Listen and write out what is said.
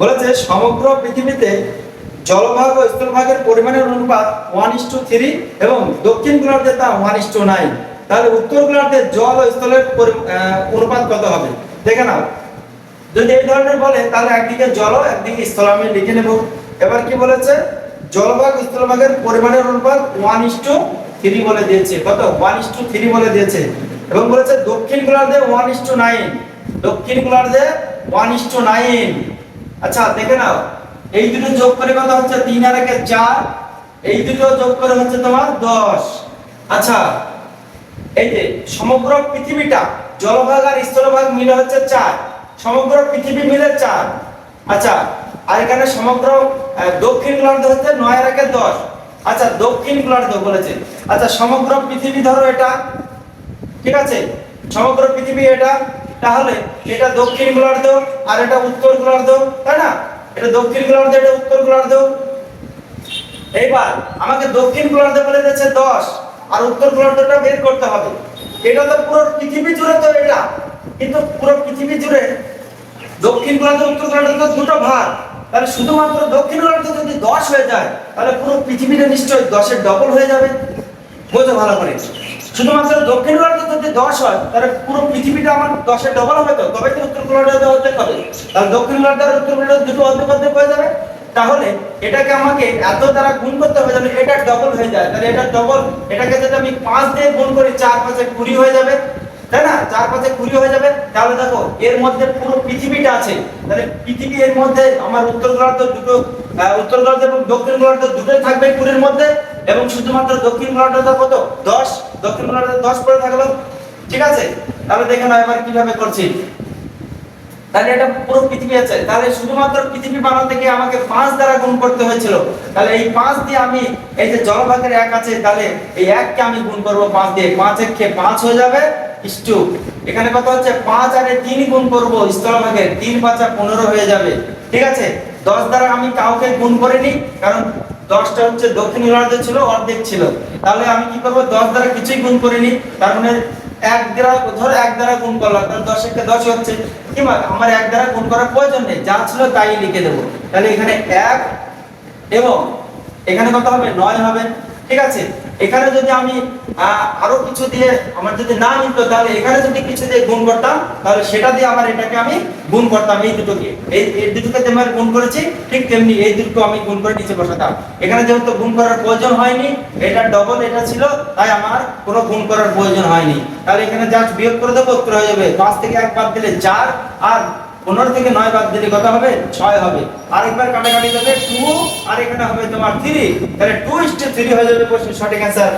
বলেছে, সমগ্র পৃথিবীতে জলভাগ ও স্থলভাগের পরিমাণের অনুপাত ওয়ান ইস টু থ্রি এবং দক্ষিণ গোলার্ধে তা ওয়ান ইস টু নাইন তাহলে উত্তর গোলার্ধে জল ও স্থলের অনুপাত কত হবে? দেখে নাও। যদি এই ধরনের বলে, তাহলে একদিকে জল, একদিকে স্থল, আমি লিখে নেব। এবার কি বলেছে? জলভাগ স্থলভাগের পরিমাণের অনুপাত ওয়ান ইস টু থ্রি বলে দিয়েছে। কত? ওয়ান ইস টু থ্রি বলে দিয়েছে। এবং বলেছে, দক্ষিণ গোলার্ধে ওয়ান ইস টু নাইন দক্ষিণ গোলার্ধে ওয়ান ইস টু নাইন আচ্ছা দেখে নাও। এই দুটো যোগ করে কত হচ্ছে? তিন আর একে চার। এই দুটো যোগ করে হচ্ছে তোমার দশ। আচ্ছা এই যে সমগ্র পৃথিবীটা জলভাগ আর স্থলভাগ মিলে হচ্ছে চার। সমগ্র পৃথিবী মিলে চার। আচ্ছা আর এখানে সমগ্র দক্ষিণ গোলার্ধ হচ্ছে নয় আর একে দশ। আচ্ছা দক্ষিণ গোলার্ধ বলেছে। আচ্ছা সমগ্র পৃথিবী ধরো এটা। ঠিক আছে? সমগ্র পৃথিবী এটা তাহলে এটা দক্ষিণ গোলার্ধ আর এটা উত্তর গোলার্ধ, তাই না? এটা দক্ষিণ গোলার্ধ, এটা উত্তর গোলার্ধ। এইবার আমাকে দক্ষিণ গোলার্ধ বলে দিয়েছে দশ, আর উত্তর গোলার্ধটা বের করতে হবে। এটা তো পুরো পৃথিবী জুড়ে তো এটা। কিন্তু পুরো পৃথিবী জুড়ে দক্ষিণ গোলার্ধ, উত্তর গোলার্ধ তো দুটো ভাগ। তাহলে শুধুমাত্র দক্ষিণ গোলার্ধ যদি দশ হয়ে যায়, তাহলে পুরো পৃথিবীটা নিশ্চয়ই দশের ডবল হয়ে যাবে। বোঝো ভালো করে। শুধুমাত্র দক্ষিণ গোলার্ধ যদি দশ হয়, তাহলে পুরো পৃথিবীটা আমার দশে ডবল হবে তো? তবে তো উত্তর গোলার্ধ অর্ধেক হবে? তাহলে দক্ষিণ গোলার্ধ আর উত্তর গোলার্ধ দুটো অর্ধেক অর্ধেক হয়ে যাবে। তাহলে এটাকে আমাকে এত দ্বারা গুণ করতে হবে যেন এটা ডবল হয়ে যায়। তাহলে এটা ডবল এটাকে যদি আমি পাঁচ দিয়ে গুণ করি, চার পাঁচে কুড়ি হয়ে যাবে। তাই না? চার পাঁচে কুড়ি হয়ে যাবে। তাহলে দেখো, এর মধ্যে পুরো পৃথিবীটা আছে। তাহলে পৃথিবী এর মধ্যে আমার উত্তর গোলার্ধ দুটো উত্তর গোলার্ধ এবং দক্ষিণ গোলার্ধ দুটোই থাকবে কুড়ির মধ্যে। এবং শুধুমাত্র দক্ষিণ গোলার্ধটা কত? দশ? দক্ষিণ গোলার্ধ দশ পরে থাকল? ঠিক আছে? তাহলে দেখে নাও এবার কীভাবে করছি। তাহলে এটা পুরো পৃথিবী আছে। তাহলে শুধুমাত্র পৃথিবী বানাতে গিয়ে আমাকে পাঁচ দ্বারা গুণ করতে হয়েছিল। তাহলে এই পাঁচ দিয়ে আমি এই যে জলভাগের এক আছে, তাহলে এই এককে আমি গুণ করব পাঁচ দিয়ে। পাঁচ একে পাঁচ হয়ে যাবে ইস্টু এখানে কত হচ্ছে? পাঁচ আর তিন গুণ করব স্থলভাগের। তিন পাঁচা পনেরো হয়ে যাবে। ঠিক আছে? দশ দ্বারা আমি কাউকে গুণ করিনি, কারণ দশটা হচ্ছে দক্ষিণ গোলার্ধে ছিল, অর্ধেক ছিল। তাহলে আমি কি করব? দশ দ্বারা কিছুই গুণ করিনি। তার মানে এক দ্বারা, ধর এক দ্বারা গুণ করলাম, তাহলে দশ একটা দশ হচ্ছে। কিংবা আমার এক দ্বারা গুণ করার প্রয়োজন নেই, যা ছিল তাই লিখে দেবো। তাহলে এখানে এক এবং এখানে কত হবে? নয় হবে। ঠিক আছে? এখানে যদি আমি আরও কিছু দিয়ে আমার যদি না মিলতো তাহলে এখানে যদি কিছু দিয়ে গুণ করতাম, তাহলে সেটা দিয়ে আমার এটাকে আমি গুণ করতাম এই দুটোকে। এই এই দুটোকে যেমন গুণ করেছি, ঠিক তেমনি এই দুটো আমি গুণ করে নিচে বসাতাম। এখানে যেহেতু গুণ করার প্রয়োজন হয়নি, এটা ডবল এটা ছিল, তাই আমার কোনো গুণ করার প্রয়োজন হয়নি। তাহলে এখানে জাস্ট বিয়োগ করে দেবো, উত্তর হয়ে যাবে। পাঁচ থেকে এক বাদ দিলে চার, আর পনেরো থেকে নয় বাদ দিলে কত হবে? ছয় হবে। আরেকবার কাটাকাটি দেবে টু আর এখানে হবে তোমার থ্রি তাহলে টু ইস্টে থ্রি হয়ে যাবে সঠিক অ্যান্সার